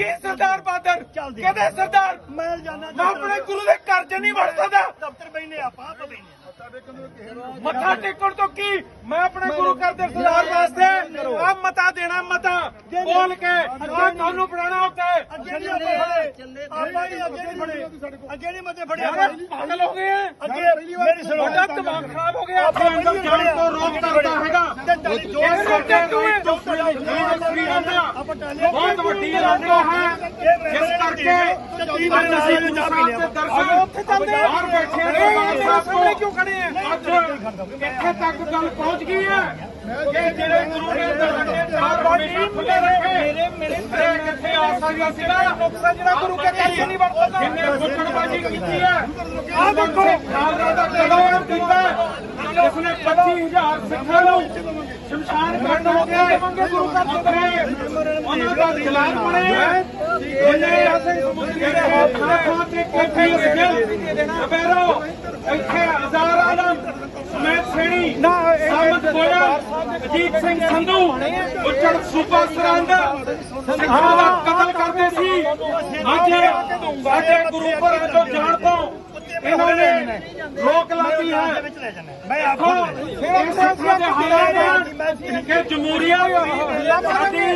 ਕੀ ਸਰਦਾਰ bother. ਕਿਹਦੇ ਸਰਦਾਰ ਮੈਂ ਜਾਣਾ ਮੈਂ ਆਪਣੇ ਗੁਰੂ ਦੇ ਘਰ 'ਚ ਨਹੀਂ ਵੜ ਸਕਦਾ। ਦਫ਼ਤਰ ਬੈਨੇ ਆਪਾਂ ਆਪ ਬੈਨੇ ਮੱਥਾ ਟੇਕਣ ਤੋਂ ਕੀ? ਮੈਂ ਆਪਣੇ ਗੁਰੂ ਘਰ ਦੇ ਸਰਦਾਰ ਵਾਸਤੇ ਆ ਮਤਾ ਦੇਣਾ ਮਤਾ ਬੋਲ ਕੇ ਆ ਤੁਹਾਨੂੰ ਬਣਾਉਣਾ ਉੱਤੇ ਅੱਗੇ ਨਹੀਂ ਆਪਾਂ ਫੜੇ। ਆਪਾਂ ਹੀ ਅੱਗੇ ਨਹੀਂ ਫੜੇ। ਅੱਗੇ ਨਹੀਂ ਮਤੇ ਫੜੇ ਪਾਗਲ ਹੋ ਗਏ। ਅੱਗੇ ਮੇਰੀ ਸੁਣੋ। ਤੁਹਾਡਾ ਦਿਮਾਗ ਖਰਾਬ ਹੋ ਗਿਆ। ਆਪਣੇ ਅੰਦਰ ਜਾਣ ਤੋਂ ਰੋਕ ਕਰਦਾ ਹੈਗਾ। ਇਹ ਸਾਡੇ ਰਾਈਟ ਟੂ ਫਰੀडम ਦਾ ਬਹੁਤ ਵੱਡੀ ਇਲਾਕਾ ਹੈ ਜਿਸ ਕਰਕੇ ਅੱਜ ਅਸੀਂ ਪੰਜਾਬ ਦੇ ਦਰਸ਼ਨ ਉੱਥੇ ਚੱਲਦੇ ਬਾਹਰ ਬੈਠੇ ਆ ਦਰਬਾਰ ਸਾਹਿਬ ਕੋਲ ਕਿਉਂ ਖੜੇ ਆ ਅੱਜ ਇੱਥੇ ਤੱਕ ਗੱਲ ਪਹੁੰਚ ਗਈ ਹੈ ਕਿ ਜਿਹੜੇ ਗੁਰੂ ਨੇ ਦਰਵਾਜ਼ੇ ਚਾਰ ਹਮੇਸ਼ਾ ਖੁੱਲੇ ਰੱਖੇ ਮੇਰੇ ਮੇਰੇ ਕਿੱਥੇ ਆ ਸਕਦਾ ਸੀਗਾ ਨੁਕਸਾ ਜਿਹੜਾ ਗੁਰੂ ਕੇ ਘਰ 'ਚ ਨਹੀਂ ਵੜ ਸਕਦਾ ਜਿੰਨੇ ਫੁੱਟਣਬਾਜ਼ੀ ਕੀਤੀ ਹੈ ਆਹ ਦੇਖੋ ਖਾਲਸਾ ਦਾ ਕਦਮ ਕੀਤਾ ਉਸਨੇ 25000 ਸਿੱਖਾਂ ਨੂੰ ਸ਼ਮਸ਼ਾਨ ਘਾਟ ਹੋ ਮੰਗੇ ਗੁਰੂ ਘਰ ਚੁੱਕੇ ਉਹਨਾਂ ਦਾ ਜਲਾਲ ਬਣਿਆ ਉਹਨੇ ਅਸੀਂ ਸਮੁੰਦਰੀ ਦੇ ਥਾਂ ਥਾਂ ਤੇ ਕੋਠੀ ਸਕੇ ਸਵੇਰੋ ਇੱਥੇ ਹਜ਼ਾਰ ਆਲਮ ਸਮੇਤ ਸੈਣੀ ਸਾਮਤ ਗੋਇਲ ਅਜੀਤ ਸਿੰਘ ਸੰਧੂ ਉੱਚੜ ਸੂਬਾ ਸਰਹੰਦ ਸਿੱਖਾਂ ਦਾ ਕਤਲ ਕਰਦੇ ਸੀ ਅੱਜ ਸਾਡੇ ਗੁਰੂ ਘਰ ਚੋਂ ਜਾਣ ਤੋਂ ਇਹਨਾਂ ਨੇ ਰੋਕ ਲਾਤੀ ਹੈ ਮੈਂ ਆਪ ਫਿਰ ਸਿੱਖਾਂ ਦੇ ਹਾਲਾਤ ਕਿ ਜਮਹੂਰੀਅਤ ਸਾਡੀ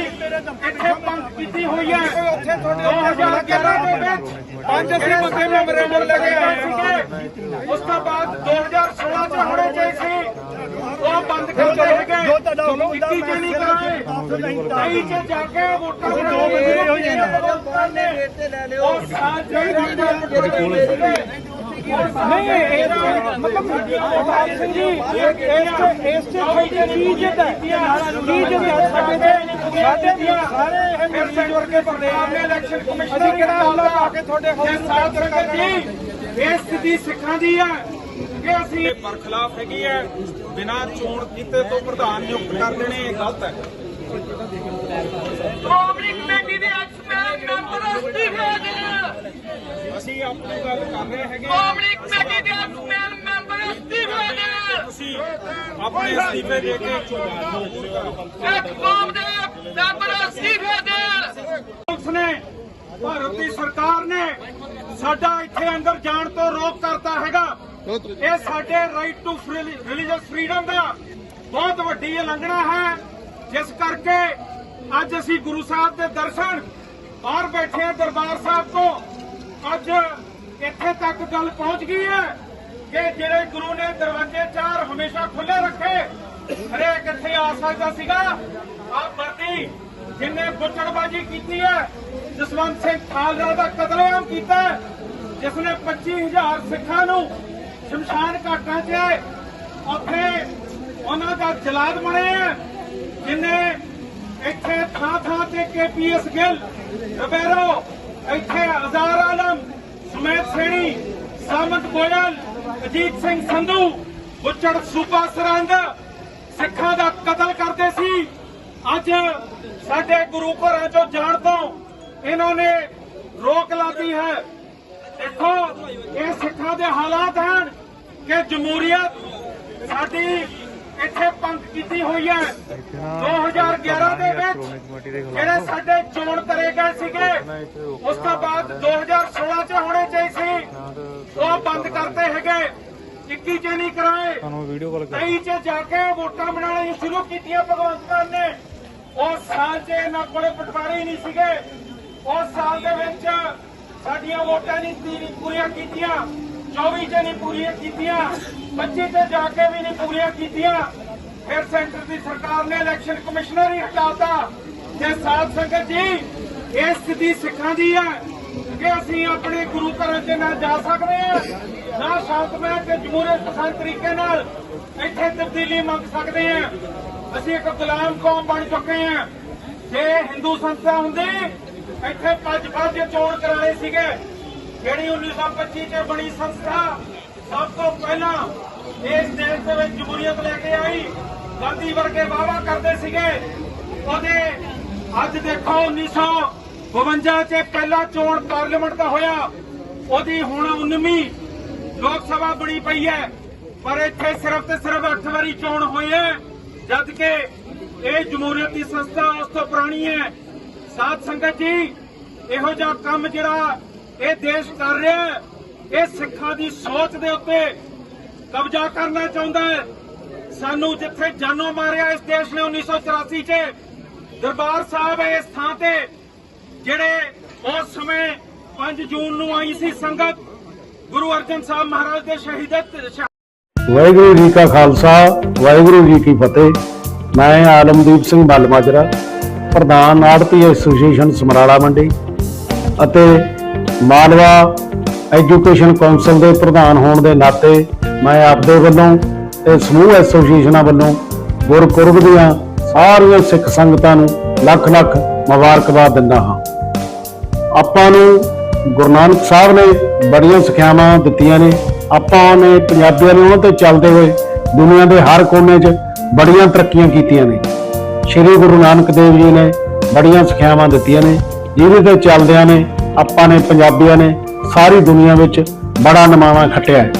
ਇੱਥੇ ਪੰਕ ਕੀਤੀ ਹੋਈ ਹੈ 2011 ਦੇ ਵਿੱਚ ਪੰਜ ਅਸੀਂ ਬੰਦੇ ਮੈਮੋਰੰਡਮ ਲੈ ਕੇ ਆਏ ਸੀਗੇ ਉਸ ਤੋਂ ਬਾਅਦ 2016 ਚ ਹੋਣੇ ਚਾਹੀਦੇ ਸੀ ਉਹ ਬੰਦ ਕਰ ਦਿੱਤੇ ਹੈਗੇ ਜੋ ਤੁਹਾਡਾ ਹੁੰਦਾ, 21 ਚ ਨਹੀਂ ਕਰਾਏ ਮੈਂ 23 ਚ ਜਾ ਕੇ ਵੋਟਾਂ ਦੋ ਬਣਾਉਣੀਆਂ ਬੰਦੇ ਹੋਈਆਂ ਨੇ। ਲੋਕਾਂ ਨੇ ਉਹ ਸਾਥ ਜਿਹੜੇ ਨਹੀਂ ਇਹਦਾ ਮਤਲਬ ਪ੍ਰਤਾਪ ਸਿੰਘ ਜੀ ਇਸ ਇਸ ਤੇ ਕੋਈ ਚੀਜ਼ ਹੈ ਚੀਜ਼ ਹੈ ਸਾਡੇ ਤੇ ਸਾਡੇ ਦੀਆਂ ਸਾਰੇ ਇਹ ਮਿਰਸੇ ਜੁੜ ਕੇ ਪੰਜਾਬ ਦੇ ਇਲੈਕਸ਼ਨ ਕਮਿਸ਼ਨ ਅਸੀਂ ਕਿਹੜਾ ਹਮਲਾ ਪਾ ਕੇ ਤੁਹਾਡੇ ਹੌਸਲੇ ਸਾਥ ਸੰਗਤ ਜੀ ਇਹ ਸਥਿਤੀ ਸਿੱਖਾਂ ਦੀ ਹੈ ਕਿ ਅਸੀਂ ਬਰਖਲਾਫ ਹੈਗੀ ਹੈ। ਬਿਨਾਂ ਚੋਣ ਕੀਤੇ ਤੋਂ ਪ੍ਰਧਾਨ ਨਿਯੁਕਤ ਕਰ ਦੇਣੇ ਇਹ ਗਲਤ ਹੈ ਸ਼੍ਰੋਮਣੀ ਕਮੇਟੀ ਦੇ ਐਕਸਪੈਰ ਮੈਂਬਰ ਅਸਤੀਫੇ ਦੇਣ ਅਸੀਂ ਆਪਣੀ ਗੱਲ ਕਰ ਰਹੇ ਹੈਗੇ ਸ਼੍ਰੋਮਣੀ ਕਮੇਟੀ ਦੇ ਐਕਸਪੈਰ ਮੈਂਬਰ ਅਸਤੀਫੇ ਦੇਣ ਤੁਸੀਂ ਆਪਣੇ ਅਸਤੀਫੇ ਦੇ ਕੇ ਇੱਕ ਕੌਮ ਦੇ ਮੈਂਬਰ ਅਸਤੀਫੇ ਦੇਣ ਪੁਲਿਸ ਨੇ ਭਾਰਤ ਦੀ ਸਰਕਾਰ ਨੇ ਸਾਡਾ ਇੱਥੇ ਅੰਦਰ ਜਾਣ ਤੋਂ ਰੋਕ ਕਰਤਾ ਹੈਗਾ। ਇਹ ਸਾਡੇ ਰਾਈਟ ਟੂ ਰਿਲੀਜੀਅਸ ਫਰੀडम ਦਾ ਬਹੁਤ ਵੱਡੀ ਉਲੰਘਣਾ ਹੈ। ਜਿਸ ਕਰਕੇ ਅੱਜ ਅਸੀਂ ਗੁਰੂ ਸਾਹਿਬ ਦੇ ਦਰਸ਼ਨ ਬਾਹਰ ਬੈਠੇ ਆ ਦਰਬਾਰ ਸਾਹਿਬ ਤੋਂ। ਅੱਜ ਇੱਥੇ ਤੱਕ ਗੱਲ ਪਹੁੰਚ ਗਈ ਹੈ ਕਿ ਜਿਹੜੇ ਗੁਰੂ ਨੇ ਦਰਵਾਜ਼ੇ ਚਾਰ ਹਮੇਸ਼ਾ ਖੁੱਲੇ ਰੱਖੇ ਹਰੇਕ ਇੱਥੇ ਆ ਸਕਦਾ ਸੀਗਾ। ਆ ਮਰਦੀ ਜਿਨੇ ਬੁੱਚੜਬਾਜੀ ਕੀਤੀ ਹੈ ਜਸਵੰਤ ਸਿੰਘ ਖਾਲਸਾ ਦਾ ਕਤਲੇਆਮ ਕੀਤਾ ਹੈ, ਜਿਸ ਨੇ 25000 ਸਿੱਖਾਂ ਨੂੰ ਸ਼ਮਸ਼ਾਨ ਘਾਟਾਂ 'ਚ ਉੱਥੇ ਉਹਨਾਂ ਦਾ ਜਲਾਦ ਬਣਿਆ ਜਿੰਨੇ ਇੱਥੇ ਥਾਂ ਥਾਂ ਤੇ ਕੇਪੀਐਸ ਗਿੱਲ ਰਬੇਰੋ ਇੱਥੇ ਹਜ਼ਾਰ ਆਲਮ, ਸਮੇਤ ਸੈਣੀ ਸਾਮੰਤ ਗੋਇਲ ਅਜੀਤ ਸਿੰਘ ਸੰਧੂ ਉੱਚੜ ਸੂਬਾ ਸਰਹੰਦ, ਸਿੱਖਾਂ ਦਾ ਕਤਲ ਕਰਦੇ ਸੀ। ਅੱਜ ਸਾਡੇ ਗੁਰੂ ਘਰਾਂ ਚੋਂ ਜਾਣ ਤੋਂ ਇਹਨਾਂ ਨੇ ਰੋਕ ਲਾਤੀ ਹੈ। ਦੇਖੋ, ਇਹ ਸਿੱਖਾਂ ਦੇ ਹਾਲਾਤ ਹਨ ਕਿ ਜਮਹੂਰੀਅਤ ਸਾਡੀ ਇੱਥੇ ਪੰਕ ਕੀਤੀ ਹੋਈ ਹੈ। 2011 ਦੇ ਵਿੱਚ ਜਿਹੜੇ ਸਾਡੇ ਚੋਣ ਕਰੇ ਗਏ ਸੀਗੇ, ਉਸ ਤੋਂ ਬਾਅਦ 2016 ਚ ਹੋਣੇ ਚਾਹੀ ਸੀ। ਉਹ ਬੰਦ ਕਰਤੇ ਹੈਗੇ। 21 ਚ ਨਹੀਂ ਕਰਾਏ। ਤੁਹਾਨੂੰ ਵੀਡੀਓ ਕਾਲ ਕਰ 23 ਚ ਜਾ ਕੇ ਵੋਟਾਂ ਬਣਾਉਣੀਆਂ ਸ਼ੁਰੂ ਕੀਤੀਆਂ ਭਗਵੰਤ ਮਾਨ ਨੇ। ਉਸ ਸਾਲ 'ਚ ਇਹਨਾਂ ਕੋਲੇ ਪਟਵਾਰੀ ਨਹੀਂ ਸੀਗੇ। ਉਸ ਸਾਲ ਦੇ ਵਿੱਚ ਸਾਡੀਆਂ ਵੋਟਾਂ ਨਹੀਂ ਸੀ ਪੂਰੀਆਂ ਕੀਤੀਆਂ। 24 ਚ ਨਹੀਂ ਪੂਰੀਆਂ ਕੀਤੀਆਂ 25 ਤੇ ਜਾ ਕੇ ਵੀ ਨਹੀਂ ਪੂਰੀਆਂ ਕੀਤੀਆਂ। ਫਿਰ ਸੈਂਟਰ ਦੀ ਸਰਕਾਰ ਨੇ ਇਲੈਕਸ਼ਨ ਕਮਿਸ਼ਨਰ ਹੀ ਹਟਾਤਾ ਤੇ ਸਾਧ ਸੰਗਤ ਜੀ, ਇਹ ਸਥਿਤੀ ਸਿੱਖਾਂ ਦੀ ਹੈ ਕਿ ਅਸੀਂ ਆਪਣੇ ਗੁਰੂ ਘਰਾਂ 'ਚ ਨਾ ਜਾ ਸਕਦੇ ਹਾਂ ਨਾ ਸ਼ਾਂਤਮਈ ਤੇ ਜਮਹੂਰੀਅਤ ਪਸੰਦ ਤਰੀਕੇ ਨਾਲ ਇੱਥੇ ਤਬਦੀਲੀ ਮੰਗ ਸਕਦੇ ਹਾਂ ਅਸੀਂ ਇੱਕ ਗੁਲਾਮ ਕੌਮ ਬਣ ਚੁੱਕੇ ਹਾਂ ਜੇ ਹਿੰਦੂ ਸੰਸਥਾ ਹੁੰਦੀ, ਇੱਥੇ ਪੰਜ ਪੰਜ ਚੋਣ ਕਰਾਏ ਸੀਗੇ। ਜਿਹੜੀ 1925 ਚ ਬਣੀ ਸੰਸਥਾ, ਸਭ ਤੋਂ ਪਹਿਲਾਂ ਇਸ ਦੇਸ਼ ਦੇ ਵਿੱਚ ਜਮਹੂਰੀਅਤ ਲੈ ਕੇ ਆਈ। ਗਾਂਧੀ ਵਰਗੇ ਵਾਵਾ ਕਰਦੇ ਸੀਗੇ। ਉਹਦੇ ਅੱਜ ਦੇਖੋ 1952 ਚ ਪਹਿਲਾ ਚੋਣ ਪਾਰਲੀਮੈਂਟ ਦਾ ਹੋਇਆ। ਉਹਦੀ ਹੁਣ 19ਵੀਂ ਲੋਕ ਸਭਾ ਬਣੀ ਪਈ ਹੈ। ਪਰ ਇੱਥੇ ਸਿਰਫ ਤੇ ਸਿਰਫ 8 ਵਾਰੀ ਚੋਣ ਹੋਈ ਹੈ। ਜਦ ਕਿ ਇਹ ਜਮਹੂਰੀਅਤ ਦੀ ਸੰਸਥਾ ਉਸ ਤੋਂ ਪੁਰਾਣੀ ਹੈ। ਸਾਧ ਸੰਗਤ ਜੀ, ਇਹੋ ਜਿਹਾ ਕੰਮ ਜਿਹੜਾ ਇਹ ਦੇਸ਼ ਕਰ ਰਿਹਾ ਹੈ। ਇਹ ਸਿੱਖਾਂ ਦੀ ਸੋਚ ਦੇ ਉੱਤੇ ਕਬਜ਼ਾ ਕਰਨਾ ਚਾਹੁੰਦਾ ਹੈ। ਸਾਨੂੰ ਜਿੱਥੇ ਜਾਨੋਂ ਮਾਰਿਆ ਇਸ ਦੇਸ਼ ਨੇ 1984 'ਚ, ਦਰਬਾਰ ਸਾਹਿਬ ਹੈ ਇਸ ਥਾਂ ਤੇ, ਜਿਹੜੇ ਉਸ ਸਮੇਂ 5 ਜੂਨ ਨੂੰ ਆਈ ਸੀ ਸੰਗਤ, ਗੁਰੂ ਅਰਜਨ ਸਾਹਿਬ ਮਹਾਰਾਜ ਦੇ ਸ਼ਹੀਦਤ ਵਾਹਿਗੁਰੂ ਜੀ ਕਾ ਖਾਲਸਾ, ਵਾਹਿਗੁਰੂ ਜੀ ਕੀ ਫਤਿਹ। ਮੈਂ ਆਲਮਦੀਪ ਸਿੰਘ ਬੱਲ ਮਾਜਰਾ ਪ੍ਰਧਾਨ ਆੜਤੀ ਐਸੋਸੀਏਸ਼ਨ ਸਮਰਾਲਾ ਮੰਡੀ ਅਤੇ ਮਾਲਵਾ ਐਜੂਕੇਸ਼ਨ ਕੌਂਸਲ ਦੇ ਪ੍ਰਧਾਨ ਹੋਣ ਦੇ ਨਾਤੇ ਮੈਂ ਆਪਦੇ ਵੱਲੋਂ ਤੇ ਸਮੂਹ ਐਸੋਸੀਏਸ਼ਨਾਂ ਵੱਲੋਂ ਗੁਰਪੁਰਬ ਦੀਆਂ ਸਾਰੀਆਂ ਸਿੱਖ ਸੰਗਤਾਂ ਨੂੰ ਲੱਖ ਲੱਖ ਮੁਬਾਰਕਬਾਦ ਦਿੰਦਾ ਹਾਂ। ਆਪਾਂ ਨੂੰ ਗੁਰੂ ਨਾਨਕ ਸਾਹਿਬ ਨੇ ਬੜੀਆਂ ਸਿੱਖਿਆਵਾਂ ਦਿੱਤੀਆਂ ਨੇ। ਆਪਾਂ ਨੇ ਪੰਜਾਬੀਆਂ ਨੇ ਉਹਨਾਂ ਤੇ ਚੱਲਦੇ ਹੋਏ ਦੁਨੀਆ ਦੇ ਹਰ ਕੋਨੇ 'ਚ ਬੜੀਆਂ ਤਰੱਕੀਆਂ ਕੀਤੀਆਂ ਨੇ। ਸ੍ਰੀ ਗੁਰੂ ਨਾਨਕ ਦੇਵ ਜੀ ਨੇ ਬੜੀਆਂ ਸਿੱਖਿਆਵਾਂ ਦਿੱਤੀਆਂ ਨੇ। ਜਿਹਦੇ ਤੇ ਚੱਲਦਿਆਂ ਨੇ ਆਪਾਂ ਨੇ ਪੰਜਾਬੀਆਂ ਨੇ ਸਾਰੀ ਦੁਨੀਆ ਵਿੱਚ ਬੜਾ ਨਮਾਵਾ ਖੱਟਿਆ ਹੈ।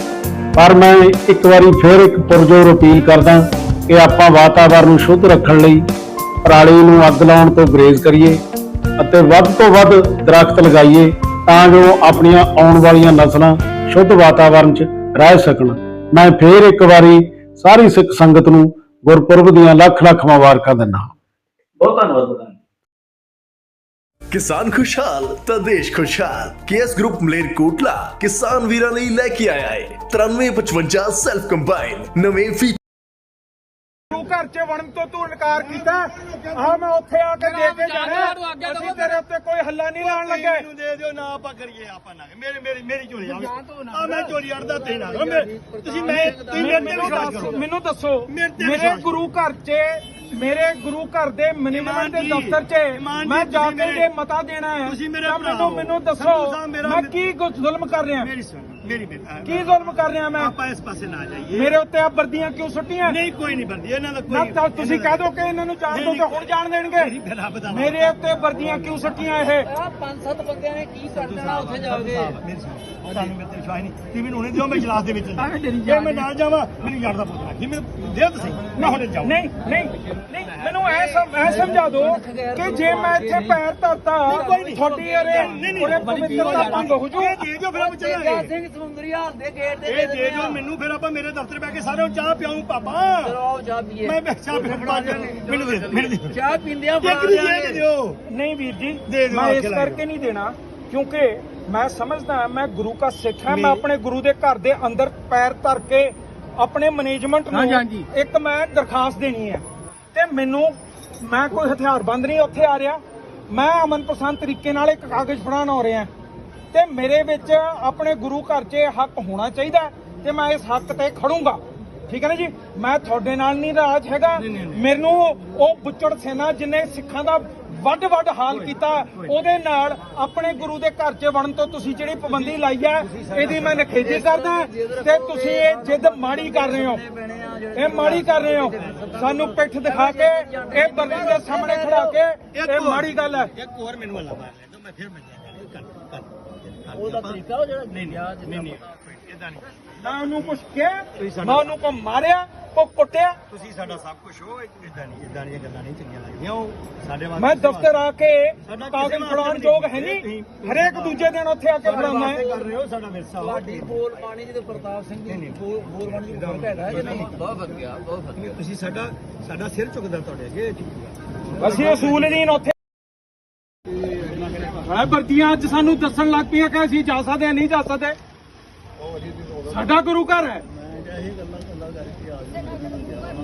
ਪਰ ਮੈਂ ਇੱਕ ਵਾਰੀ ਫਿਰ ਇੱਕ ਪੁਰਜੋਰ ਅਪੀਲ ਕਰਦਾ ਕਿ ਆਪਾਂ ਵਾਤਾਵਰਣ ਨੂੰ ਸ਼ੁੱਧ ਰੱਖਣ ਲਈ ਪਰਾਲੀ ਨੂੰ ਅੱਗ ਲਾਉਣ ਤੋਂ ਗਰੇਜ਼ ਕਰੀਏ ਅਤੇ ਵੱਧ ਤੋਂ ਵੱਧ ਦਰਖਤ ਲਗਾਈਏ ਤਾਂ ਜੋ ਆਪਣੀਆਂ ਆਉਣ ਵਾਲੀਆਂ ਨਸਲਾਂ ਸ਼ੁੱਧ ਵਾਤਾਵਰਣ 'ਚ ਰਹਿ ਸਕਣ। ਮੈਂ ਫੇਰ ਇੱਕ ਵਾਰੀ ਸਾਰੀ ਸਿੱਖ ਸੰਗਤ ਨੂੰ ਗੁਰਪੁਰਬ ਦੀਆਂ ਲੱਖ ਲੱਖ ਮੁਬਾਰਕਾਂ ਦਿੰਦਾ ਹਾਂ। ਬਹੁਤ ਧੰਨਵਾਦ ਕਿਸਾਨ ਖੁਸ਼ਹਾਲ ਤਾਂ ਦੇਸ਼ ਖੁਸ਼ਹਾਲ। ਕੇਐਸ ਗਰੁੱਪ ਮਲੇਰਕੋਟਲਾ ਕਿਸਾਨ ਵੀਰਾਂ ਲਈ ਲੈ ਕੇ ਆਇਆ ਹੈ 9355 ਸੈਲਫ ਕੰਬਾਈਨ ਨਵੇਂ ਫੀ ਤੂੰ ਘਰ 'ਚ ਵੜਨ ਤੋਂ ਤੂੰ ਇਨਕਾਰ ਕੀਤਾ। ਆ ਮੈਂ ਉੱਥੇ ਆ ਕੇ ਦੇ ਕੇ ਜਾਣਾ। ਅਸੀਂ ਤੇਰੇ ਉੱਤੇ ਕੋਈ ਹੱਲਾ ਨਹੀਂ ਲਾਉਣ ਲੱਗੇ। ਮੈਨੂੰ ਦੇ ਦਿਓ ਨਾ ਆਪਾਂ ਕਰੀਏ ਆਪਾਂ ਨਾ। ਮੇਰੇ ਮੇਰੀ ਮੇਰੀ ਝੋਲੀ ਆ। ਆ ਮੈਂ ਝੋਲੀ ਅੜਦਾ ਤੇ ਨਾ। ਤੁਸੀਂ ਮੈਂ ਤੁਸੀਂ ਮੇਰੇ ਤੇ ਮੈਨੂੰ ਦੱਸ ਕਰੋ। ਮੈਨੂੰ ਦੱਸੋ। ਮੇਰੇ ਗੁਰੂ ਘਰ 'ਚ ਮੇਰੇ ਗੁਰੂ ਘਰ ਦੇ ਮਿਨੀਮਮ ਦੇ ਦਫ਼ਤਰ 'ਚ ਮੈਂ ਜਾ ਕੇ ਜੇ ਮਤਾ ਦੇਣਾ ਹੈ ਤੁਸੀਂ ਮੇਰੇ ਭਰਾ ਮੈਨੂੰ ਦੱਸੋ ਮੈਂ ਕੀ ਕੁਝ ਜ਼ੁਲਮ ਕਰ ਰਿਹਾ? ਮੇਰੀ ਸੁਣ ਮੇਰੀ ਬੇਟਾ ਕੀ ਜ਼ੁਲਮ ਕਰ ਰਿਹਾ ਮੈਂ? ਆਪਾਂ ਇਸ ਪਾਸੇ ਨਾ ਜਾਈਏ। ਮੇਰੇ ਉੱਤੇ ਆ ਵਰਦੀਆਂ ਕਿਉਂ ਸੁੱਟੀਆਂ? ਨਹੀਂ ਕੋਈ ਨਹੀਂ ਬੰਦੀ ਇਹਨਾਂ ਦਾ ਨਾ ਕੋਈ ਤਾਂ ਤੁਸੀਂ ਕਹਿ ਦੋ ਕਿ ਇਹਨਾਂ ਨੂੰ ਜਾਣ ਦੋ ਤੇ ਹੁਣ ਜਾਣ ਦੇਣਗੇ। ਮੇਰੇ ਉੱਤੇ ਵਰਦੀਆਂ ਕਿਉਂ ਸੁੱਟੀਆਂ ਇਹ? ਪੰਜ ਸੱਤ ਬੰਦਿਆਂ ਨੇ ਕੀ ਕਰ ਦੇਣਾ ਉੱਥੇ ਜਾ ਕੇ ਮੇਰੀ ਸੁਣ ਤੁਹਾਨੂੰ ਮੇਰੇ ਤੇ ਵਿਸ਼ਵਾਸ ਨਹੀਂ। ਤੁਸੀਂ ਮੈਨੂੰ ਹੁਣੇ ਦਿਓ ਮੈਂ ਇਜਲਾਸ ਦੇ ਵਿੱਚ। ਜੇ ਮੈਂ ਨਾਲ ਜਾਵਾਂ ਮੈਨੂੰ ਯਾਰ ਦਾ ਪੁੱਤ ਰੱਖੀ। ਮੈਨੂੰ ਦਿਓ ਤੁਸੀਂ? ਮੈਂ ਹੁਣੇ ਜਾਊਂ। ਨਹੀਂ ਨਹੀਂ ਨਹੀਂ ਮੈਨੂੰ ਐ ਸਮ ਐ ਸਮਝਾ ਦਿਓ ਕਿ ਜੇ ਮੈਂ ਇੱਥੇ ਪੈਰ ਧਰਤਾ ਤੁਹਾਡੀ ਅਰੇ ਉਹਨੇ ਪਵਿੱਤਰਤਾ ਭੰਗ ਹੋ ਜੂ। ਇਹ ਦੇ ਦਿਓ ਫਿਰ ਆਪਾਂ ਤੇਜਾ ਚੱਲਾਂਗੇ ਸਿੰਘ ਸਮੁੰਦਰੀ ਹਾਲ ਦੇ ਗੇਟ ਤੇ ਇਹ ਦੇ ਦਿਓ ਮੈਨੂੰ ਫਿਰ ਆਪਾਂ ਮੇਰੇ ਦਫ਼ਤਰ ਬੈ ਕੇ ਸਾਰਿਆਂ ਨੂੰ ਚਾਹ ਪਿਆਉਂ ਪਾਪਾ। ਚਲੋ ਜਾ ਪੀਏ। ਮੈਂ ਮੈਂ ਚਾਹ ਪੀਣ ਪਾ ਮੈਨੂੰ ਦੇ ਮੈਨੂੰ ਦੇ। ਚਾਹ ਪੀਂਦਿਆਂ ਇੱਕ ਫੜਾ। ਦੇ ਦਿਓ। ਨਹੀਂ ਵੀਰ ਜੀ ਦੇ ਦਿਓ ਮੈਂ ਇਸ। ਕਰਕੇ ਨਹੀਂ ਦੇਣਾ ਕਿਉਂਕਿ ਮੈਂ ਸਮਝਦਾ ਮੈਂ ਗੁਰੂ ਦਾ ਸਿੱਖ ਹਾਂ ਮੈਂ। ਆਪਣੇ ਗੁਰੂ ਦੇ ਘਰ ਦੇ ਅੰਦਰ ਪੈਰ ਧਰ ਕੇ ਆਪਣੇ ਮੈਨੇਜਮੈਂਟ ਨੂੰ ਇੱਕ ਮੈਂ ਦਰਖਾਸਤ ਦੇਣੀ ਹੈ। ਤੇ ਮੈਨੂੰ ਮੈਂ ਕੋਈ ਹਥਿਆਰਬੰਦ ਨਹੀਂ ਉੱਥੇ ਆ ਰਿਹਾ। ਮੈਂ ਅਮਨ ਪਸੰਦ ਤਰੀਕੇ ਨਾਲ ਇੱਕ ਕਾਗਜ਼ ਫੜਾਉਣ ਆ ਰਿਹਾ। ਤੇ ਮੇਰੇ ਵਿੱਚ ਆਪਣੇ ਗੁਰੂ ਘਰ 'ਚ ਹੱਕ ਹੋਣਾ ਚਾਹੀਦਾ ਹੈ ਤੇ ਮੈਂ ਇਸ ਹੱਕ ਤੇ ਖੜੂੰਗਾ। ਠੀਕ ਹੈ ਨਾ ਜੀ? ਮੈਂ ਤੁਹਾਡੇ ਨਾਲ ਨਹੀਂ ਰਾਜ ਹੈਗਾ। ਮੈਨੂੰ ਉਹ ਬੁੱਚੜ ਸੈਨਾ ਜਿਨੇ ਸਿੱਖਾਂ ਦਾ ਵੱਡ ਵੱਡ ਹਾਲ ਕੀਤਾ। ਉਹਦੇ ਨਾਲ ਆਪਣੇ ਗੁਰੂ ਦੇ ਘਰ 'ਚ ਵੜਨ ਤੋਂ ਤੁਸੀਂ ਜਿਹੜੀ ਪਾਬੰਦੀ ਲਾਈ ਹੈ ਇਹਦੀ ਮੈਂ ਨਖੇਦੀ ਕਰਦਾ। ਤੇ ਤੁਸੀਂ ਇਹ ਜਿੱਦ ਮਾੜੀ ਕਰ ਰਹੇ ਹੋ। ਇਹ ਮਾੜੀ ਕਰ ਰਹੇ ਹੋ। ਸਾਨੂੰ ਪਿੱਠ ਦਿਖਾ ਕੇ ਇਹ ਬੰਦੇ ਦੇ ਸਾਹਮਣੇ ਖੜਾ ਕੇ ਇਹ ਮਾੜੀ ਗੱਲ ਹੈ। ਇੱਕ ਹੋਰ ਮੈਨੂੰ ਹੱਲਾ ਮਾਰ ਲੈ ਮੈਂ ਫਿਰ ਮੈਂ ਕਰ ਕਰ। ਉਹਦਾ ਤਰੀਕਾ ਉਹ ਜਿਹੜਾ ਨਹੀਂ ਨਹੀਂ ਨਹੀਂ ਇਦਾਂ ਨਹੀਂ। ਨਾ ਉਹਨੂੰ ਕੁਛ ਕਿਹਾ? ਨਾ ਉਹਨੂੰ ਕੋ ਮਾਰਿਆ ਕੋ ਕੁੱਟਿਆ? ਤੁਸੀਂ ਸਾਡਾ ਸਭ ਕੁਝ ਹੋ ਇਦਾਂ ਨਹੀਂ ਇਦਾਂ ਦੀਆਂ ਗੱਲਾਂ ਨਹੀਂ ਚੰਗੀਆਂ ਲੱਗਦੀਆਂ। ਉਹ ਸਾਡੇ ਵਾਸਤੇ ਮੈਂ ਦਫ਼ਤਰ ਆ ਕੇ ਕਾਗਜ਼ ਫੜਾਉਣ ਨਹੀਂ। ਯੋਗ ਹੈ ਨਹੀਂ। ਹਰੇਕ ਦੂਜੇ ਦਿਨ ਉੱਥੇ ਆ ਕੇ ਫੜਾਉਣਾ ਹੈ। ਕਰ ਰਹੇ ਹੋ ਸਾਡਾ ਵਿਰਸਾ। ਤੁਹਾਡੀ ਬੋਲ ਬਾਣੀ ਜਿਹਦੇ ਪ੍ਰਤਾਪ ਸਿੰਘ ਦੀ ਬੋਲ ਬੋਲ ਬਾਣੀ ਦੀ ਫ਼ਰਕ ਹੈਗਾ ਕਿ ਨਹੀਂ? ਬਹੁਤ ਵਧੀਆ ਬਹੁਤ ਵਧੀਆ। ਤੁਸੀਂ ਸਾਡਾ ਸਾਡਾ ਸਿਰ ਝੁਕਦਾ ਤੁਹਾਡੇ ਅੱਗੇ। ਅਸੀਂ ਅਸੂਲਦੀਨ ਉੱਥੇ। ਮੈਂ ਵਰਦੀਆਂ ਅੱਜ ਸਾਨੂੰ ਦੱਸਣ ਲੱਗ ਪਈਆਂ ਕਿ ਅਸੀਂ ਜਾ ਸਕਦੇ ਨਹੀਂ ਜਾ ਸਕਦੇ। ਸਾਡਾ ਗੁਰੂ ਘਰ ਹੈ।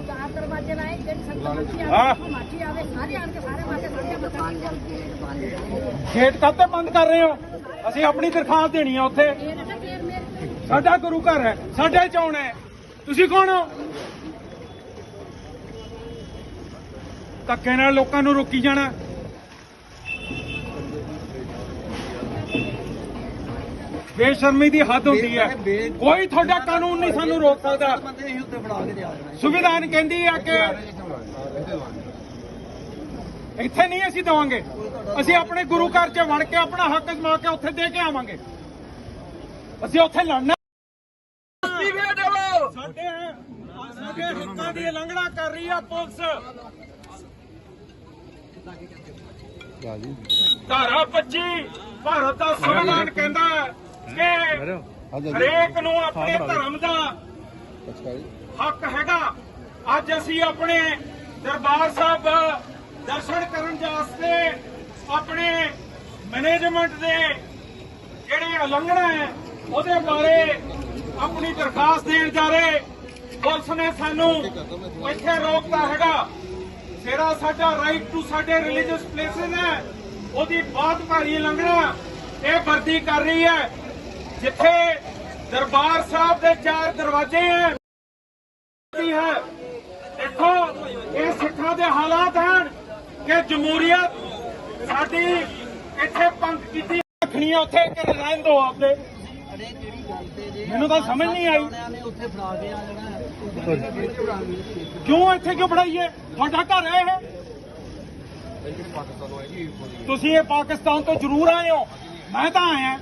ਚਾਰ ਦਰਵਾਜ਼ੇ ਲਾਏ ਜਿਹੜੀ ਸੰਗਤ ਹਾਂ। ਮਾਚੀ ਆਵੇ ਸਾਰੇ ਆਣ ਕੇ ਸਾਰੇ ਮਾਤੇ ਸਾਰੇ ਮਕਾਨ ਗੇਟ ਕਾਤੇ ਬੰਦ ਕਰ ਰਹੇ ਹੋ? ਅਸੀਂ ਆਪਣੀ ਦਰਖਾਸਤ ਦੇਣੀ ਆ ਉੱਥੇ। ਸਾਡਾ ਗੁਰੂ ਘਰ ਹੈ, ਸਾਡੇ ਚੋਣ ਹੈ। ਤੁਸੀਂ ਕੌਣ ਹੋ? ਧੱਕੇ ਨਾਲ ਲੋਕਾਂ ਨੂੰ ਰੋਕੀ ਜਾਣਾ। ਬੇਸ਼ਰਮੀ ਦੀ ਹੱਦ ਹੁੰਦੀ ਹੈ। ਕੋਈ ਤੁਹਾਡਾ ਕਾਨੂੰਨ ਨਹੀਂ ਸਾਨੂੰ ਰੋਕ ਸਕਦਾ। ਸੰਵਿਧਾਨ ਕਹਿੰਦੀ ਹੈ ਕਿ ਇੱਥੇ ਨਹੀਂ ਅਸੀਂ ਦਵਾਂਗੇ। ਅਸੀਂ ਆਪਣੇ ਗੁਰੂ ਘਰ 'ਚ ਵੜ ਕੇ ਆਪਣਾ ਹੱਕ ਜਮਾ ਕੇ ਉੱਥੇ ਦੇ ਕੇ ਆਵਾਂਗੇ। ਅਸੀਂ ਉੱਥੇ ਲੜਨਾ। ਅਸਤੀਫੇ ਦਿਓ ਸਾਡੇ ਸਾਡੇ ਹੱਕਾਂ ਦੀ ਉਲੰਘਣਾ ਕਰ ਰਹੀ ਆ ਪੁਲਿਸ। ਧਾਰਾ 25 ਭਾਰਤ ਦਾ ਸੰਵਿਧਾਨ ਕਹਿੰਦਾ ਹੈ ਕਿ ਹਰੇਕ ਨੂੰ ਆਪਣੇ ਧਰਮ ਦਾ ਹੱਕ ਹੈਗਾ। ਅੱਜ ਅਸੀਂ ਆਪਣੇ ਦਰਬਾਰ ਸਾਹਿਬ ਦਰਸ਼ਨ ਕਰਨ ਵਾਸਤੇ ਆਪਣੇ ਮੈਨੇਜਮੈਂਟ ਦੇ ਜਿਹੜੇ ਉਲੰਘਣਾ ਹੈ ਉਹਦੇ ਬਾਰੇ ਆਪਣੀ ਦਰਖਾਸਤ ਦੇਣ ਜਾ ਰਹੇ। ਪੁਲਿਸ ਨੇ ਸਾਨੂੰ ਇੱਥੇ ਰੋਕਤਾ ਹੈਗਾ। ਜਿਹੜਾ ਸਾਡਾ ਰਾਈਟ ਟੂ ਸਾਡੇ ਰਿਲੀਜੀਅਸ ਪਲੇਸਿਸ ਹੈ ਉਹਦੀ ਬਹੁਤ ਭਾਰੀ ਉਲੰਘਣਾ ਇਹ ਵਰਦੀ ਕਰ ਰਹੀ ਹੈ। ਜਿੱਥੇ ਦਰਬਾਰ ਸਾਹਿਬ ਦੇ ਚਾਰ ਦਰਵਾਜ਼ੇ ਹੈ ਦੇਖੋ, ਇਹ ਸਿੱਖਾਂ ਦੇ ਹਾਲਾਤ ਹਨ ਕਿ ਜਮਹੂਰੀਅਤ ਸਾਡੀ ਇੱਥੇ ਪੰਕ ਕੀਤੀ ਰੱਖਣੀ ਹੈ ਉੱਥੇ ਕਿ ਰਹਿਣ ਦੋ ਆਪਦੇ। ਮੈਨੂੰ ਤਾਂ ਸਮਝ ਨਹੀਂ ਆਈ। ਕਿਉਂ ਇੱਥੇ ਕਿਉਂ ਬਣਾਈਏ ਤੁਹਾਡਾ ਘਰ ਹੈ ਇਹ। ਤੁਸੀਂ ਇਹ ਪਾਕਿਸਤਾਨ ਤੋਂ ਜ਼ਰੂਰ ਆਏ ਹੋ। ਮੈਂ ਤਾਂ ਆਇਆ।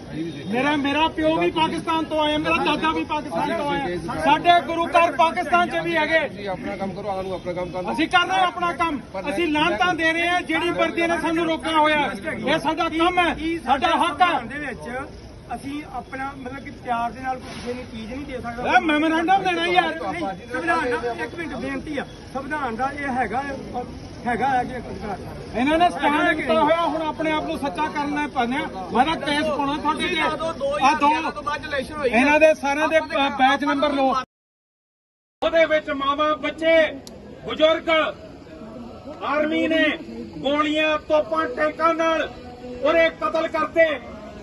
ਮੇਰਾ ਮੇਰਾ ਪਿਓ ਵੀ ਪਾਕਿਸਤਾਨ ਤੋਂ ਆਇਆ ਮੇਰਾ ਦਾਦਾ ਵੀ ਪਾਕਿਸਤਾਨ ਤੋਂ ਆਇਆ। ਸਾਡੇ ਗੁਰੂ ਘਰ ਪਾਕਿਸਤਾਨ 'ਚ ਵੀ ਹੈਗੇ। ਆਪਣਾ ਕੰਮ ਕਰੋ ਆਨੂੰ ਆਪਣਾ ਕੰਮ ਕਰ ਅਸੀਂ ਕਰ ਰਹੇ ਆਪਣਾ ਕੰਮ। ਅਸੀਂ ਲਾਂਤਾਂ ਦੇ ਰਹੇ ਹਾਂ ਜਿਹੜੀ ਵਰਦੀ ਨੇ ਸਾਨੂੰ ਰੋਕਿਆ ਹੋਇਆ। ਇਹ ਸਾਡਾ ਕੰਮ ਹੈ ਸਾਡਾ ਹੱਕ ਹੈ। ਦੇ ਵਿੱਚ ਅਸੀਂ ਆਪਣਾ ਮਤਲਬ ਕਿ ਪਿਆਰ ਦੇ ਨਾਲ ਕਿਸੇ ਨੂੰ ਚੀਜ਼ ਨਹੀਂ ਦੇ ਸਕਦਾ। ਇਹ ਮੈਮੋਰੈਂਡਮ ਦੇਣਾ ਯਾਰ ਸੰਵਿਧਾਨ ਦਾ ਇੱਕ ਮਿੰਟ ਬੇਨਤੀ ਆ। ਸੰਵਿਧਾਨ ਦਾ ਇਹ ਹੈਗਾ ਹੈਗਾ ਹੈ ਕਿ ਅਧਿਕਾਰ। ਇਹਨਾਂ ਨੇ ਸਟੈਂਡ ਕੀਤਾ ਹੋਇਆ ਹੁਣ ਆਪਣੇ ਆਪ ਨੂੰ ਸੱਚਾ ਕਰਨਾ ਪੈਣਾ ਮੈਂ ਤਾਂ ਕੇਸ ਪਾਉਣਾ ਤੁਹਾਡੇ ਤੇ। ਆ ਦੋ ਇਹਨਾਂ ਦੇ ਸਾਰਿਆਂ ਦੇ ਬੈਚ ਨੰਬਰ ਲਓ। ਉਹਦੇ ਵਿੱਚ ਮਾਵਾ ਬੱਚੇ ਬਜ਼ੁਰਗ ਆਰਮੀ ਨੇ ਗੋਲੀਆਂ ਤੋਪਾਂ ਟੈਂਕਾਂ ਨਾਲ ਉਹਰੇ ਕਤਲ ਕਰਤੇ।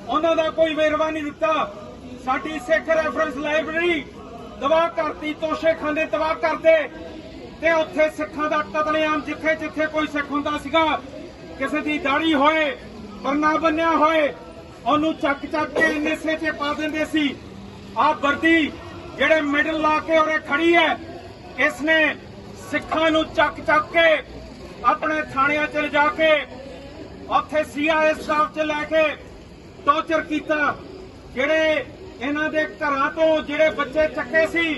ਉਹਨਾਂ ਦਾ ਕੋਈ ਵੇਰਵਾ ਨਹੀਂ ਦਿੱਤਾ। ਸਾਡੀ ਸਿੱਖ ਰੈਫਰੈਂਸ ਲਾਇਬ੍ਰੇਰੀ ਤਬਾਹ ਕਰਤੀ ਤੋਸ਼ੇਖਾਨੇ ਤਬਾਹ ਕਰਤੇ ਤੇ ਉੱਥੇ ਸਿੱਖਾਂ ਦਾ ਕਤਲੇਆਮ ਜਿੱਥੇ ਜਿੱਥੇ ਕੋਈ ਸਿੱਖ ਹੁੰਦਾ ਸੀਗਾ, ਕਿਸੇ ਦੀ ਦਾੜੀ ਹੋਏ, ਪਰਨਾ ਬੰਨਿਆ ਹੋਏ, ਉਹਨੂੰ ਚੱਕ ਚੱਕ ਕੇ ਨਿਸੇ 'ਚ ਪਾ ਦਿੰਦੇ ਸੀ। ਆਹ ਵਰਦੀ ਜਿਹੜੇ ਮੈਡਲ ਲਾ ਕੇ ਉਰੇ ਖੜੀ ਹੈ ਇਸ ਨੇ ਸਿੱਖਾਂ ਨੂੰ ਚੱਕ ਚੱਕ ਕੇ ਆਪਣੇ ਥਾਣਿਆਂ 'ਚ ਲਿਜਾ ਕੇ ਉੱਥੇ ਸੀਆਈਏ ਸਟਾਫ 'ਚ ਲੈ ਕੇ ਟੌਰਚਰ ਕੀਤਾ। ਜਿਹੜੇ ਇਹਨਾਂ ਦੇ ਘਰਾਂ ਤੋਂ ਜਿਹੜੇ ਬੱਚੇ ਚੱਕੇ ਸੀ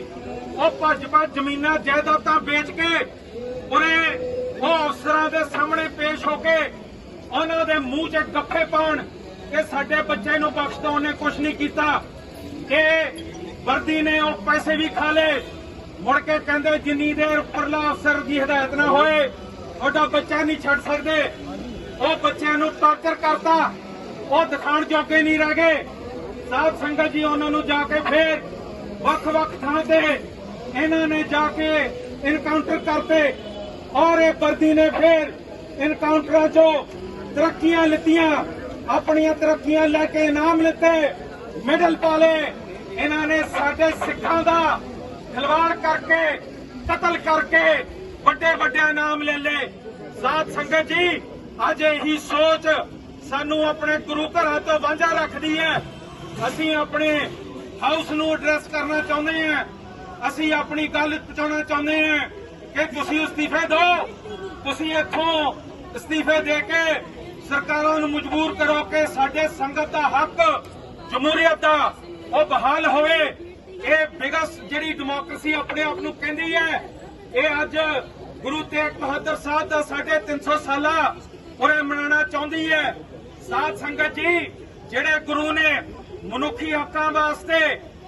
ਉਹ ਭੱਜ ਭੱਜ ਜ਼ਮੀਨਾਂ ਜਾਇਦਾਦਾਂ ਵੇਚ ਕੇ ਉਰੇ ਉਹ ਅਫਸਰਾਂ ਦੇ ਸਾਹਮਣੇ ਪੇਸ਼ ਹੋ ਕੇ ਉਹਨਾਂ ਦੇ ਮੂੰਹ 'ਚ ਗੱਫੇ ਪਾਉਣ ਕਿ ਸਾਡੇ ਬੱਚੇ ਨੂੰ ਬਖਸ਼ ਦੋ ਉਹਨੇ ਕੁਝ ਨਹੀਂ ਕੀਤਾ। ਕਿ ਵਰਦੀ ਨੇ ਉਹ ਪੈਸੇ ਵੀ ਖਾ ਲਏ। ਮੁੜ ਕੇ ਕਹਿੰਦੇ ਜਿੰਨੀ ਦੇਰ ਉੱਪਰਲਾ ਅਫਸਰ ਦੀ ਹਦਾਇਤ ਨਾ ਹੋਏ, ਤੁਹਾਡਾ ਬੱਚਾ ਨਹੀਂ ਛੱਡ ਸਕਦੇ। ਉਹ ਬੱਚਿਆਂ ਨੂੰ ਟਾਰਚਰ ਕਰਤਾ। ਉਹ ਦਿਖਾਣ ਜੋਗੇ ਨਹੀਂ ਰਹਿ ਗਏ। ਸਾਧ ਸੰਗਤ ਜੀ, ਉਹਨਾਂ ਨੂੰ ਜਾ ਕੇ ਫੇਰ ਵੱਖ-ਵੱਖ ਥਾਂ ਤੇ ਇਹਨਾਂ ਨੇ ਜਾ ਕੇ ਇਨਕਾਊਂਟਰ ਕਰਤੇ ਔਰ ਇਹ ਵਰਦੀ ਨੇ ਫਿਰ ਇਨਕਾਊਂਟਰਾਂ 'ਚੋਂ ਤਰੱਕੀਆਂ ਲਿੱਤੀਆਂ, ਆਪਣੀਆਂ ਤਰੱਕੀਆਂ ਲੈ ਕੇ ਇਨਾਮ ਲਿੱਤੇ ਮੈਡਲ ਪਾਲੇ ਇਹਨਾਂ ਨੇ ਸਾਡੇ ਸਿੱਖਾਂ ਦਾ ਖਿਲਵਾੜ ਕਰਕੇ, ਕਤਲ ਕਰਕੇ ਵੱਡੇ ਵੱਡੇ ਇਨਾਮ ਲੈ ਲਏ। ਸਾਧ ਸੰਗਤ ਜੀ, ਅੱਜ ਇਹੀ ਸੋਚ ਸਾਨੂੰ ਆਪਣੇ ਗੁਰੂ ਘਰਾਂ ਤੋਂ ਵਾਂਝਾ ਰੱਖਦੀ ਹੈ। ਅਸੀਂ ਆਪਣੇ ਹਾਊਸ ਨੂੰ ਐਡਰੈਸ ਕਰਨਾ ਚਾਹੁੰਦੇ ਹਾਂ। ਅਸੀਂ ਆਪਣੀ ਗੱਲ ਪਹੁੰਚਾਉਣਾ ਚਾਹੁੰਦੇ ਹਾਂ ਕਿ ਤੁਸੀਂ ਅਸਤੀਫੇ ਦਿਓ। ਤੁਸੀਂ ਇੱਥੋਂ ਅਸਤੀਫੇ ਦੇ ਕੇ ਸਰਕਾਰਾਂ ਨੂੰ ਮਜਬੂਰ ਕਰੋ ਕਿ ਸਾਡੇ ਸੰਗਤ ਦਾ ਹੱਕ, ਜਮਹੂਰੀਅਤ ਦਾ ਉਹ ਬਹਾਲ ਹੋਵੇ। ਇਹ ਬਿਗਸ ਜਿਹੜੀ ਡੈਮੋਕ੍ਰੇਸੀ ਆਪਣੇ ਆਪ ਨੂੰ ਕਹਿੰਦੀ ਹੈ, ਇਹ ਅੱਜ ਗੁਰੂ ਤੇਗ ਬਹਾਦਰ ਸਾਹਿਬ ਦਾ ਸਾਡੇ 300 ਸਾਲਾ ਉਰੇ ਮਨਾਉਣਾ ਚਾਹੁੰਦੀ ਹੈ। ਸਾਧ ਸੰਗਤ ਜੀ, ਜਿਹੜੇ ਗੁਰੂ ਨੇ ਮਨੁੱਖੀ ਹੱਕਾਂ ਵਾਸਤੇ